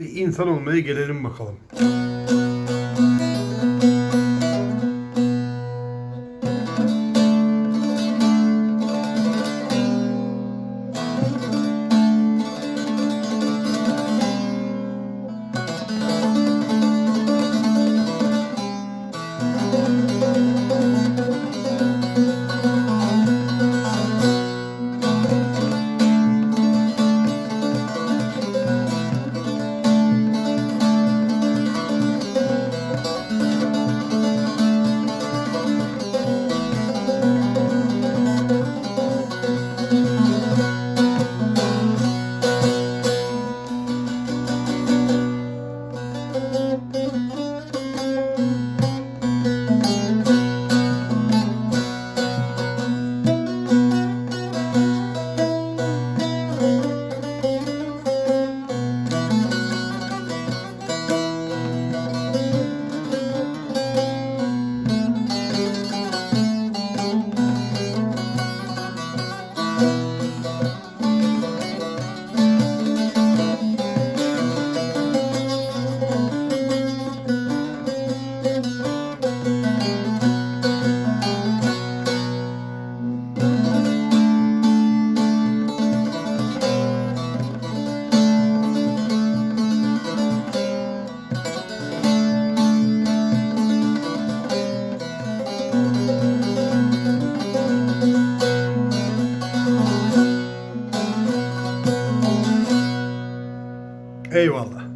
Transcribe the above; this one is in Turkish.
ve insan olmaya gelelim bakalım. Müzik Eyvallah.